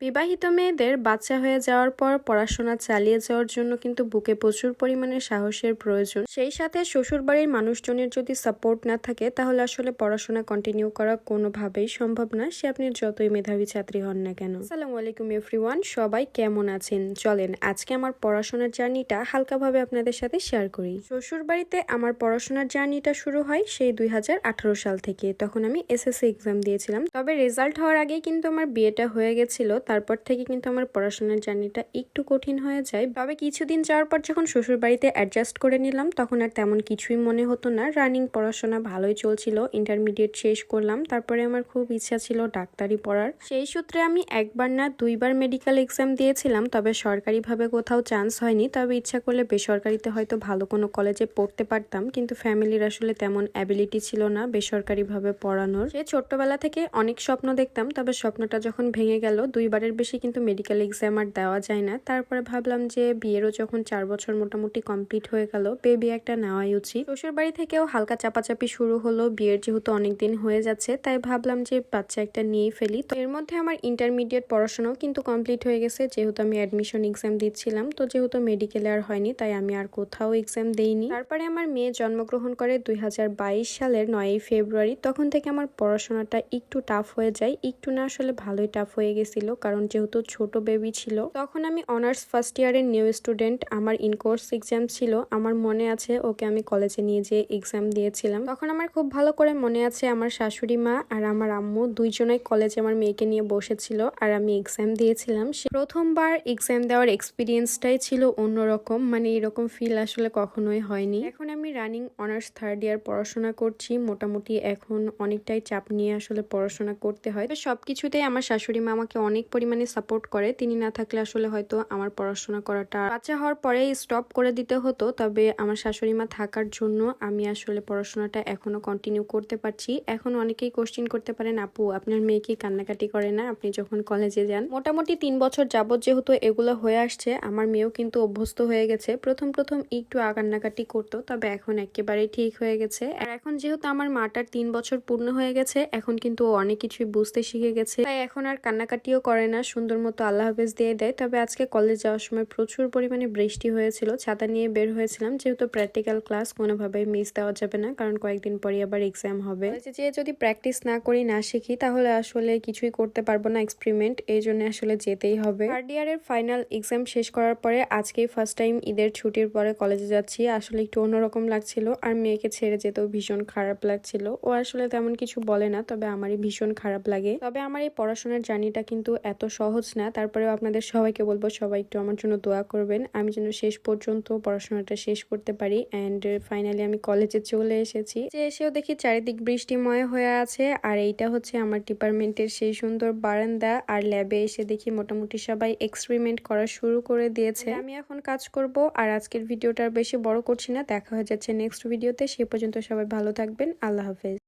বিবাহিত মেয়েদের বাচ্চা হয়ে যাওয়ার পর পড়াশোনা চালিয়ে যাওয়ার জন্য কিন্তু বুকে প্রচুর পরিমাণে সাহসের প্রয়োজন। সেই সাথে শ্বশুরবাড়ির মানুষজনের যদি সাপোর্ট না থাকে, তাহলে আসলে পড়াশোনা কন্টিনিউ করা কোনোভাবেই সম্ভব না। সে আপনি যতই মেধাবী ছাত্রী হন না কেন। আসসালামু আলাইকুম এভরিওয়ান সবাই কেমন আছেন? চলেন, আজকে আমার পড়াশোনার জার্নিটা হালকাভাবে আপনাদের সাথে শেয়ার করি। শ্বশুর বাড়িতে আমার পড়াশোনার জার্নিটা শুরু হয় সেই দুই হাজার আঠারো সাল থেকে। তখন আমি এসএসসি এক্সাম দিয়েছিলাম। তবে রেজাল্ট হওয়ার আগেই কিন্তু আমার বিয়েটা হয়ে গেছিল। তারপর থেকে কিন্তু আমার পড়াশোনার জার্নিটা একটু কঠিন হয়ে যায়। তবে কিছুদিন যাওয়ার পর যখন শ্বশুর বাড়িতে অ্যাডজাস্ট করে নিলাম, তখন আর তেমন কিছুই মনে হতো না। রানিং পড়াশোনা ভালোই চলছিল ইন্টারমিডিয়েট শেষ করলাম, তারপরে আমার খুব ইচ্ছা ছিল ডাক্তারি পড়ার। সেই সূত্রে আমি একবার না দুইবার মেডিকেল এক্সাম দিয়েছিলাম, তবে সরকারিভাবে কোথাও চান্স হয়নি। তবে ইচ্ছা করলে বেসরকারিতে হয়তো ভালো কোনো কলেজে পড়তে পারতাম, কিন্তু ফ্যামিলির আসলে তেমন অ্যাবিলিটি ছিল না বেসরকারিভাবে পড়ানোর। সে ছোট্টবেলা থেকে অনেক স্বপ্ন দেখতাম, তবে স্বপ্নটা যখন ভেঙে গেল দুইবারের বেশি কিন্তু মেডিকেল এক্সাম আর দেওয়া যায় না। তারপরে ভাবলাম যে বিয়েরও যখন চার বছর মোটামুটি কমপ্লিট হয়ে গেল বেবি একটা নেওয়াই উচিত। শ্বশুর বাড়ি থেকেও হালকা চাপাচাপি শুরু হলো, বিয়ের যেহেতু অনেকদিন হয়ে যাচ্ছে, তাই ভাবলাম যে বাচ্চা একটা নিয়েই ফেলি। তো এর মধ্যে আমার ইন্টারমিডিয়েট পড়াশোনাও কিন্তু কমপ্লিট হয়ে গেছে, যেহেতু আমি অ্যাডমিশন এক্সাম দিচ্ছিলাম। তো যেহেতু মেডিকেলে আর হয়নি, তাই আমি আর কোথাও এক্সাম দেইনি। তারপরে আমার মেয়ে জন্মগ্রহণ করে দুই হাজার বাইশ সালের নয়ই ফেব্রুয়ারি, তখন থেকে আমার পড়াশোনাটা একটু টাফ হয়ে যায়। একটু না আসলে ভালোই টাফ হয়ে গেছিল, কারণ যেহেতু ছোট বেবি ছিল, তখন আমি অনার্স ফার্স্ট ইয়ারের নিউ স্টুডেন্ট আমার ইনকোর্স এক্সাম ছিল, আমার মনে আছে ওকে আমি কলেজে নিয়ে যেয়ে এক্সাম দিয়েছিলাম। তখন আমার খুব ভালো করে মনে আছে আমার শাশুড়ি মা আর আমার আম্মু দুইজনাই কলেজে আমার মেয়েকে নিয়ে বসেছিল আর আমি এক্সাম দিয়েছিলাম। সে প্রথমবার এক্সাম দেওয়ার এক্সপিরিয়েন্সটাই ছিল অন্যরকম মানে এরকম ফিল আসলে কখনোই হয়নি। এখন আমি রানিং অনার্স থার্ড ইয়ার পড়াশোনা করছি, মোটামুটি এখন অনেকটাই চাপ নিয়ে আসলে পড়াশোনা করতে হয়। তো সবকিছুতেই আমার শাশুড়ি মা আমাকে অনেক পরিমাণে সাপোর্ট করে, তিনি না থাকলে আসলে হয়তো আমার পড়াশোনা করাটা বাচ্চা হওয়ার পরেই স্টপ করে দিতে হতো, তবে আমার শাশুড়ি মা থাকার জন্য আমি আসলে পড়াশোনাটা এখনও কন্টিনিউ করতে পারছি। এখন অনেকেই কোশ্চিন করতে পারেন, আপু, আপনার মেয়ে কি কান্নাকাটি করে না? আপনি যখন কলেজে যান। মোটামুটি তিন বছর যাবত যেহেতু এগুলো হয়ে আসছে, আমার মেয়েও কিন্তু অভ্যস্ত হয়ে গেছে। প্রথম প্রথম একটু কান্নাকাটি করতো, তবে এখন একেবারেই ঠিক হয়ে গেছে। আর এখন যেহেতু আমার মাটার তিন বছর পূর্ণ হয়ে গেছে, এখন কিন্তু অনেক কিছুই বুঝতে শিখে গেছে। তাই এখন আর কান্নাকাটিও করে না, সুন্দর মতো আল্লাহ হাফেজ দিয়ে দেয়। তবে আজকে কলেজ যাওয়ার সময় প্রচুর পরিমাণে বৃষ্টি হয়েছিল, ছাতা নিয়ে বের হয়েছিলাম। যেহেতু প্র্যাকটিক্যাল ক্লাস কোনোভাবেই মিস দেওয়া যাবে না, কারণ কয়েকদিন পরে আবার এক্সাম হবে। যে যদি প্র্যাকটিস না করি, না শিখি, তাহলে আসলে কিছুই করতে পারব না এক্সপেরিমেন্ট এই জন্য আসলে যেতেই হবে। থার্ড ইয়ারের ফাইনাল এক্সাম শেষ করার পরে আজকেই ফার্স্ট টাইম ঈদের ছুটির পরে কলেজে যাচ্ছি। আসলে একটু অন্যরকম লাগছিল, আর মেয়েকে ছেড়ে যেতেও ভীষণ খারাপ লাগছিল। ও আসলে তেমন কিছু বলে না, তবে আমারই ভীষণ খারাপ লাগে। তবে আমার এই পড়াশোনার জার্নিটা কিন্তু এত সহজ না, তারপরেও আপনাদের সবাইকে বলব সবাই একটু আমার জন্য দোয়া করবেন। আমি যেন শেষ পর্যন্ত পড়াশোনাটা শেষ করতে পারি অ্যান্ড ফাইনালি আমি কলেজে চলে এসেছি। যে এসেও দেখি চারিদিক বৃষ্টিময় হয়ে আছে আর এইটা হচ্ছে আমার ডিপার্টমেন্টের সেই সুন্দর বারান্দা আর ল্যাবে এসে দেখি মোটামুটি সবাই এক্সপেরিমেন্ট করা শুরু করে দিয়েছে। আমি এখন কাজ করব আর আজকের ভিডিওটা বেশি বড় করছি না, দেখা হয়ে যাচ্ছে নেক্সট ভিডিওতে সে পর্যন্ত সবাই ভালো থাকবেন, আল্লাহ হাফেজ।